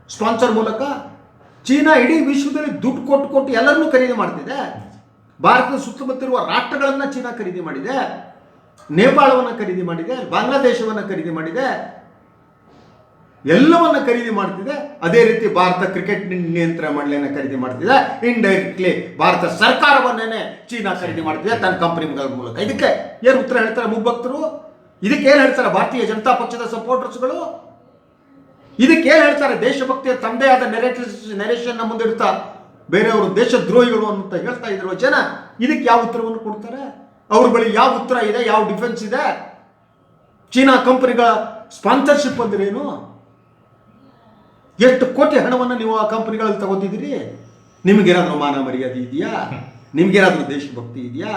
ಸ್ಪಾನ್ಸರ್ ಮೂಲಕ ಚೀನಾ ಇಡೀ ವಿಶ್ವದಲ್ಲಿ ದುಡ್ಡು ಕೊಟ್ಟು ಕೊಟ್ಟು ಎಲ್ಲರನ್ನೂ ಖರೀದಿ ಮಾಡ್ತಿದೆ. ಭಾರತದ ಸುತ್ತಮುತ್ತಿರುವ ರಾಷ್ಟ್ರಗಳನ್ನು ಚೀನಾ ಖರೀದಿ ಮಾಡಿದೆ. ನೇಪಾಳವನ್ನು ಖರೀದಿ ಮಾಡಿದೆ, ಬಾಂಗ್ಲಾದೇಶವನ್ನು ಖರೀದಿ ಮಾಡಿದೆ, ಎಲ್ಲವನ್ನ ಖರೀದಿ ಮಾಡ್ತಿದೆ, ಅದೇ ರೀತಿ ಭಾರತ ಕ್ರಿಕೆಟ್ ನಿಯಂತ್ರಣ ಮಂಡಳಿಯನ್ನ ಖರೀದಿ ಮಾಡ್ತಿದೆ ಇಂಡೈರೆಕ್ಟ್ಲಿ ಭಾರತ ಸರ್ಕಾರವನ್ನೇ ಚೀನಾ ಖರೀದಿ ಮಾಡ್ತಿದೆ, ತನ್ನ ಕಂಪನಿಗಳ ಮೂಲಕ. ಇದಕ್ಕೆ ಏನು ಉತ್ತರ ಹೇಳ್ತಾರೆ ಮುಬ್ಬಕ್ತರು ಇದಕ್ಕೆ ಏನು ಹೇಳ್ತಾರೆ ಭಾರತೀಯ ಜನತಾ ಪಕ್ಷದ ಸಪೋರ್ಟರ್ಸ್ಗಳು ಇದಕ್ಕೆ ಏನು ಹೇಳ್ತಾರೆ ದೇಶಭಕ್ತಿಯ ತಂದೆ ಆದ ನೆರೇಷನ್ ಮುಂದಿಡ್ತಾ, ಬೇರೆಯವರು ದೇಶದ್ರೋಹಿಗಳು ಅಂತ ಹೇಳ್ತಾ ಇದ್ರು ಜನ, ಇದಕ್ಕೆ ಯಾವ ಉತ್ತರವನ್ನು ಕೊಡ್ತಾರೆ? ಅವ್ರ ಬಳಿ ಯಾವ ಉತ್ತರ ಇದೆ ಯಾವ ಡಿಫೆನ್ಸ್ ಇದೆ? ಚೀನಾ ಕಂಪನಿಗಳ ಸ್ಪಾನ್ಸರ್ಶಿಪ್ ಅಂದ್ರೇನು ಎಷ್ಟು ಕೋಟಿ ಹಣವನ್ನು ನೀವು ಆ ಕಂಪನಿಗಳಲ್ಲಿ ತಗೋತಿದ್ದೀರಿ? ನಿಮಗೇನಾದ್ರೂ ಮಾನ ಮರ್ಯಾದೆ ಇದೆಯಾ? ನಿಮ್ಗೇನಾದ್ರೂ ದೇಶಭಕ್ತಿ ಇದೆಯಾ?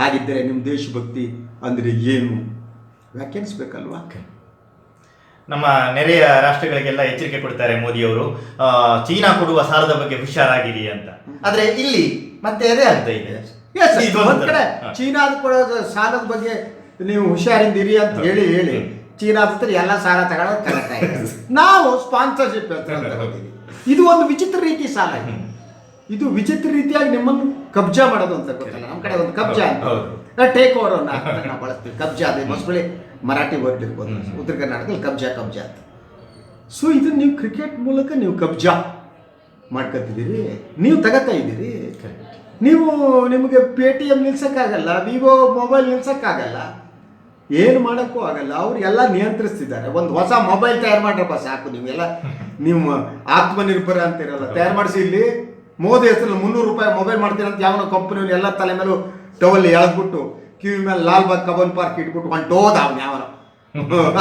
ಹಾಗಿದ್ದರೆ ನಿಮ್ಮ ದೇಶಭಕ್ತಿ ಅಂದರೆ ಏನು? ವ್ಯಾಖ್ಯಾನಿಸ್ಬೇಕಲ್ವಾ? ನಮ್ಮ ನೆರೆಯ ರಾಷ್ಟ್ರಗಳಿಗೆಲ್ಲ ಎಚ್ಚರಿಕೆ ಕೊಡ್ತಾರೆ ಮೋದಿಯವರು. ಚೀನಾ ಕೊಡುವ ಸಾಲದ ಬಗ್ಗೆ ಹುಷಾರಾಗಿರಿ ಅಂತ. ಆದರೆ ಇಲ್ಲಿ ಮತ್ತೆ ಅದೇ ಆಗ್ತಾ ಇದೆ. ಇದು ಒಂದ್ ಕಡೆ. ಚೀನಾದ ಕೊಡೋದು ಸಾಲದ ಬಗ್ಗೆ ನೀವು ಹುಷಾರಿಂದಿರಿ ಅಂತ ಹೇಳಿ ಹೇಳಿ. ಚೀನಾದ ಹತ್ರ ಎಲ್ಲ ಸಾಲ ತಗೊಳ್ಳೋದು ಕರೆಕ್ಟ್ (laughs) ನಾವು ಸ್ಪಾನ್ಸರ್ಶಿಪ್ ತಗೋತೀವಿ ಇದು ಒಂದು ವಿಚಿತ್ರ ರೀತಿ ಸಾಲ ಇದು. ವಿಚಿತ್ರ ರೀತಿಯಾಗಿ ನಿಮ್ಮನ್ನು ಕಬ್ಜಾ ಮಾಡೋದು ಅಂತ ಗೊತ್ತಲ್ಲ. ನಮ್ಮ ಕಡೆ ಒಂದು ಕಬ್ಜಾ ಅಂತ. ಟೇಕ್ ಓವರ್ ನಾವು ಬಳಸ್ತೀವಿ. ಕಬ್ಜಾ ಅದೇ ಮಸ್ಬಳಿ ಮರಾಠಿ ವರ್ಡ್ ಇರ್ಬೋದು. ಉತ್ತರ ಕರ್ನಾಟಕದಲ್ಲಿ ಕಬ್ಜಾ ಕಬ್ಜಾ ಅಂತ. ಸೊ ಇದು ನೀವು ಕ್ರಿಕೆಟ್ ಮೂಲಕ ನೀವು ಕಬ್ಜಾ ಮಾಡ್ಕೊತಿದ್ದೀರಿ. ನೀವು ತಗೋತಾ ಇದ್ದೀರಿ. ನೀವು ನಿಮಗೆ ಪೇ ಟಿ ಎಂ ನಿಲ್ಸಕ್ಕಾಗಲ್ಲ ವಿವೋ ಮೊಬೈಲ್ ನಿಲ್ಸೋಕ್ಕಾಗಲ್ಲ ಏನು ಮಾಡೋಕ್ಕೂ ಆಗಲ್ಲ. ಅವ್ರು ಎಲ್ಲ ನಿಯಂತ್ರಿಸ್ತಿದ್ದಾರೆ. ಒಂದು ಹೊಸ ಮೊಬೈಲ್ ತಯಾರು ಮಾಡ್ರಪ್ಪ ಸಾಕು ನೀವೆಲ್ಲ ನಿಮ್ಮ ಆತ್ಮನಿರ್ಭರ ಅಂತಿರಲ್ಲ. ತಯಾರು ಮಾಡಿಸಿ ಇಲ್ಲಿ. ಮೋದಿ ಹೆಸರು ಮುನ್ನೂರು ರೂಪಾಯಿ ಮೊಬೈಲ್ ಮಾಡ್ತೀನಿ ಅಂತ ಯಾವನೋ ಕಂಪ್ನಿಯವ್ರು ಎಲ್ಲ ತಲೆ ಮೇಲೂ ಟವಲ್ ಎಳೆದ್ಬಿಟ್ಟು ಕಿವಿ ಮೇಲೆ ಲಾಲ್ ಬಾಗ್ ಕಬನ್ ಪಾರ್ಕ್ ಇಟ್ಬಿಟ್ಟು ಹೊಂಟೋದ ಅವ್ನು ಯಾವನೋ.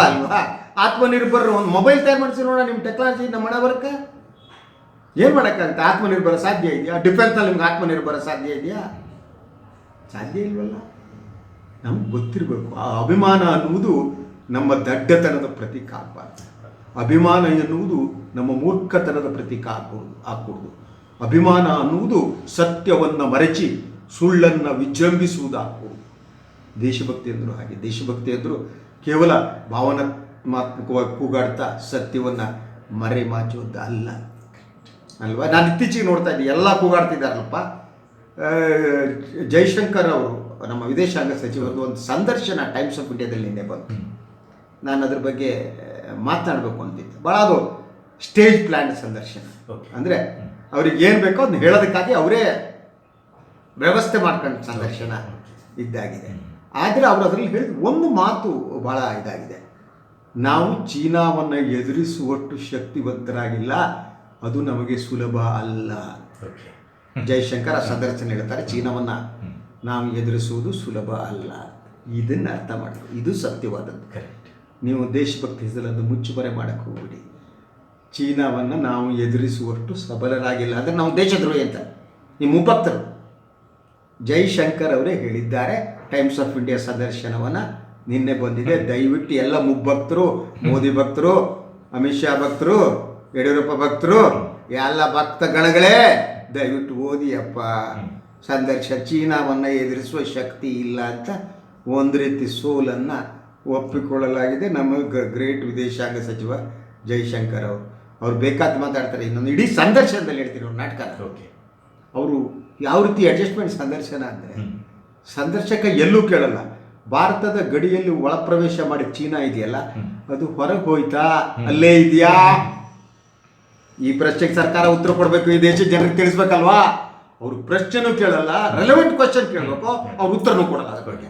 ಅಲ್ವಾ? ಆತ್ಮನಿರ್ಭರ ಒಂದು ಮೊಬೈಲ್ ತಯಾರು ಮಾಡಿಸಿ ನೋಡೋಣ ನಿಮ್ಮ ಟೆಕ್ನಾಲಜಿ ನಮ್ಮ ಹಣ ಬರಕ್ಕ ಏನು ಮಾಡೋಕ್ಕಾಗುತ್ತೆ? ಆತ್ಮನಿರ್ಭರ ಸಾಧ್ಯ ಇದೆಯಾ? ಡಿಫೆನ್ಸ್ನಲ್ಲಿ ನಿಮ್ಗೆ ಆತ್ಮನಿರ್ಭರ ಸಾಧ್ಯ ಇದೆಯಾ? ಸಾಧ್ಯ ಇಲ್ವಲ್ಲ? ನಮ್ಗೆ ಗೊತ್ತಿರಬೇಕು. ಆ ಅಭಿಮಾನ ಅನ್ನುವುದು ನಮ್ಮ ದಡ್ಡತನದ ಪ್ರತೀಕ ಆಗಬಾರ್ದು. ಅಭಿಮಾನ ಎನ್ನುವುದು ನಮ್ಮ ಮೂರ್ಖತನದ ಪ್ರತೀಕ ಆಗ್ಬೋದು ಆಗ್ಕೂಡ್ದು ಅಭಿಮಾನ ಅನ್ನುವುದು ಸತ್ಯವನ್ನು ಮರೆಚಿ ಸುಳ್ಳನ್ನು ವಿಜೃಂಭಿಸುವುದಾಗ್ಬೋದು ದೇಶಭಕ್ತಿ ಅಂದರು ಹಾಗೆ. ದೇಶಭಕ್ತಿ ಅಂದರು ಕೇವಲ ಭಾವನಾತ್ಮಕವಾಗಿ ಕೂಗಾಡ್ತಾ ಸತ್ಯವನ್ನು ಮರೆಮಾಚುವುದು ಅಲ್ಲ ಅಲ್ವಾ? ನಾನು ಇತ್ತೀಚೆಗೆ ನೋಡ್ತಾ ಇದ್ದೀನಿ ಎಲ್ಲ ಕೂಗಾಡ್ತಿದ್ದಾರಲ್ಲಪ್ಪ. ಜೈಶಂಕರ್ ಅವರು ನಮ್ಮ ವಿದೇಶಾಂಗ ಸಚಿವರದ್ದು ಒಂದು ಸಂದರ್ಶನ ಟೈಮ್ಸ್ ಆಫ್ ಇಂಡಿಯಾದಲ್ಲಿ ನಿನ್ನೆ ಬಂತು. ನಾನು ಅದ್ರ ಬಗ್ಗೆ ಮಾತನಾಡಬೇಕು ಅಂತಿದ್ದೆ. ಭಾಳ ಅದು ಸ್ಟೇಜ್ ಪ್ಲ್ಯಾನ್ ಸಂದರ್ಶನ. ಅಂದರೆ ಅವ್ರಿಗೆ ಏನು ಬೇಕೋ ಅದನ್ನ ಹೇಳೋದಕ್ಕಾಗಿ ಅವರೇ ವ್ಯವಸ್ಥೆ ಮಾಡ್ಕೊಂಡು ಸಂದರ್ಶನ ಇದ್ದಾಗಿದೆ. ಆದರೆ ಅವರು ಅದರಲ್ಲಿ ಹೇಳಿದ ಒಂದು ಮಾತು ಭಾಳ ಇದಾಗಿದೆ. ನಾವು ಚೀನಾವನ್ನು ಎದುರಿಸುವಷ್ಟು ಶಕ್ತಿವಂತರಾಗಿಲ್ಲ. ಅದು ನಮಗೆ ಸುಲಭ ಅಲ್ಲ. ಜೈಶಂಕರ್ ಆ ಸಂದರ್ಶನ ಹೇಳ್ತಾರೆ ಚೀನಾವನ್ನು ನಾವು ಎದುರಿಸುವುದು ಸುಲಭ ಅಲ್ಲ. ಇದನ್ನು ಅರ್ಥ ಮಾಡಬೇಕು ಇದು ಸತ್ಯವಾದದ್ದು. ಕರೆಕ್ಟ್ ನೀವು ದೇಶಭಕ್ತಿ ಹೆಸರನ್ನು ಮುಚ್ಚುಮರೆ ಮಾಡಕ್ಕೆ ಹೋಗ್ಬಿಡಿ. ಚೀನಾವನ್ನು ನಾವು ಎದುರಿಸುವಷ್ಟು ಸಬಲರಾಗಿಲ್ಲ. ಅಂದರೆ ನಾವು ದೇಶದ್ರೋಹಿ ಅಂತ. ನಿಮ್ಮ ಮುಭಕ್ತರು ಜೈಶಂಕರ್ ಅವರೇ ಹೇಳಿದ್ದಾರೆ ಟೈಮ್ಸ್ ಆಫ್ ಇಂಡಿಯಾ ಸಂದರ್ಶನವನ್ನು ನಿನ್ನೆ ಬಂದಿದೆ. ದಯವಿಟ್ಟು ಎಲ್ಲ ಮುಬ್ಬಕ್ತರು ಮೋದಿ ಭಕ್ತರು ಅಮಿತ್ ಶಾ ಭಕ್ತರು ಯಡಿಯೂರಪ್ಪ ಭಕ್ತರು ಎಲ್ಲ ಭಕ್ತ ಗಣಗಳೇ ದಯವಿಟ್ಟು ಓದಿಯಪ್ಪ. ಸಂದರ್ಶ ಚೀನಾವನ್ನು ಎದುರಿಸುವ ಶಕ್ತಿ ಇಲ್ಲ ಅಂತ ಒಂದು ರೀತಿ ಸೋಲನ್ನು ಒಪ್ಪಿಕೊಳ್ಳಲಾಗಿದೆ ನಮ್ಮ ಗ್ರೇಟ್ ವಿದೇಶಾಂಗ ಸಚಿವ ಜೈಶಂಕರ್ ಅವರು. ಅವ್ರು ಬೇಕಾದ ಮಾತಾಡ್ತಾರೆ ಇನ್ನೊಂದು ಇಡೀ ಸಂದರ್ಶನದಲ್ಲಿ ಹೇಳ್ತೀನಿ ಅವ್ರು ನಾಟಕ. ಓಕೆ. ಅವರು ಯಾವ ರೀತಿ ಅಡ್ಜಸ್ಟ್ಮೆಂಟ್ ಸಂದರ್ಶನ ಅಂದರೆ ಸಂದರ್ಶಕ ಎಲ್ಲೂ ಕೇಳಲ್ಲ. ಭಾರತದ ಗಡಿಯಲ್ಲಿ ಒಳಪ್ರವೇಶ ಮಾಡಿ ಚೀನಾ ಇದೆಯಲ್ಲ ಅದು ಹೊರಗೆ ಹೋಯ್ತಾ? ಅಲ್ಲೇ ಇದೆಯಾ? ಈ ಪ್ರಶ್ನೆಗೆ ಸರ್ಕಾರ ಉತ್ತರ ಕೊಡಬೇಕು, ಈ ದೇಶದ ಜನರಿಗೆ ತಿಳಿಸ್ಬೇಕಲ್ವಾ? ಅವ್ರು ಪ್ರಶ್ನೆನೂ ಕೇಳಲ್ಲ ರೆಲೆವೆಂಟ್ ಕ್ವಶನ್ ಕೇಳಬೇಕು, ಅವ್ರು ಉತ್ತರನೂ ಕೊಡಲ್ಲ ಅದ್ರ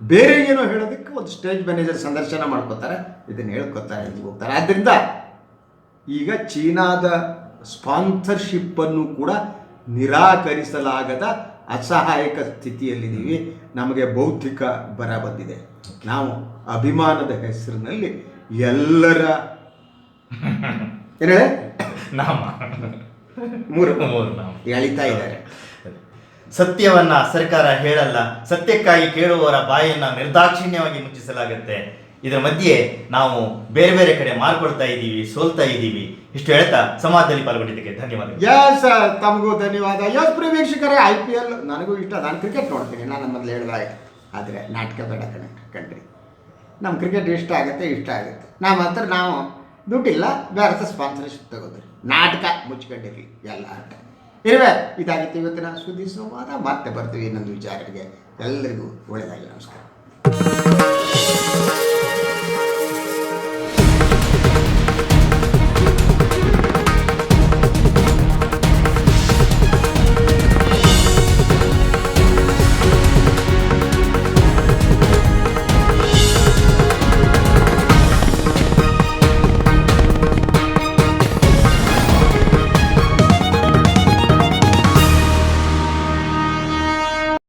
ಬೇರೆ ಏನೋ ಹೇಳೋದಕ್ಕೆ ಒಂದು ಸ್ಟೇಜ್ ಮ್ಯಾನೇಜರ್ ಸಂದರ್ಶನ ಮಾಡ್ಕೋತಾರೆ, ಇದನ್ನು ಹೇಳ್ಕೊತಾರೆ ಹೋಗ್ತಾರೆ. ಆದ್ದರಿಂದ ಈಗ ಚೀನಾದ ಸ್ಪಾನ್ಸರ್ಶಿಪ್ಪನ್ನು ಕೂಡ ನಿರಾಕರಿಸಲಾಗದ ಅಸಹಾಯಕ ಸ್ಥಿತಿಯಲ್ಲಿದ್ದೀವಿ. ನಮಗೆ ಬೌದ್ಧಿಕ ಬರ ಬಂದಿದೆ. ನಾವು ಅಭಿಮಾನದ ಹೆಸರಿನಲ್ಲಿ ಎಲ್ಲರ ಏನು ನಾಮ. ಮೂರು. ಮೂರು ನಾಮ. ಎಳಿತಾ ಇದ್ದಾರೆ. ಸತ್ಯವನ್ನ ಸರ್ಕಾರ ಹೇಳಲ್ಲ ಸತ್ಯಕ್ಕಾಗಿ ಕೇಳುವವರ ಬಾಯನ್ನ ನಿರ್ದಾಕ್ಷಿಣ್ಯವಾಗಿ ಮುಚ್ಚಿಸಲಾಗುತ್ತೆ. ಇದರ ಮಧ್ಯೆ ನಾವು ಬೇರೆ ಬೇರೆ ಕಡೆ ಮಾರ್ಕೊಳ್ತಾ ಇದ್ದೀವಿ ಸೋಲ್ತಾ ಇದ್ದೀವಿ. ಇಷ್ಟು ಹೇಳ್ತಾ ಸಮಾಜದಲ್ಲಿ ಪಾಲ್ಗೊಂಡಿದ್ದಕ್ಕೆ ಧನ್ಯವಾದ ಎಸ್ ತಮಗೂ ಧನ್ಯವಾದ. ಎಸ್ ಪ್ರಿಯ ವೀಕ್ಷಕರೇ ಐ ಪಿ ಎಲ್ ನನಗೂ ಇಷ್ಟ. ನಾನು ಕ್ರಿಕೆಟ್ ನೋಡ್ತೀನಿ. ನಾನು ಮೊದಲು ಹೇಳಿದಾಗ ಆದರೆ ನಾಟಕ ಬೇಡ ಕಣ ಕಂಡ್ರಿ ನಮ್ಮ ಕ್ರಿಕೆಟ್ ಇಷ್ಟ ಆಗುತ್ತೆ ಇಷ್ಟ ಆಗುತ್ತೆ. ನಾವು ಮಾತ್ರ ನಾವು ದುಡ್ಡಿಲ್ಲ, ಬೇರೆ ಸ್ಪಾನ್ಸರ್ಶಿಪ್ ತಗೋತೀರಿ. ನಾಟಕ ಮುಚ್ಕೊಂಡಿರಲಿ ಎಲ್ಲ ಆಟ. ಇರುವೆ, ಇದಾಗಿತ್ತು ಇವತ್ತಿನ ಸುದ್ದಿ ಸಂವಾದ. ಮತ್ತೆ ಬರ್ತೀವಿ ಇನ್ನೊಂದು ವಿಚಾರಕ್ಕೆ. ಎಲ್ಲರಿಗೂ ಒಳ್ಳೆಯದಾಗಿ ನಮಸ್ಕಾರ.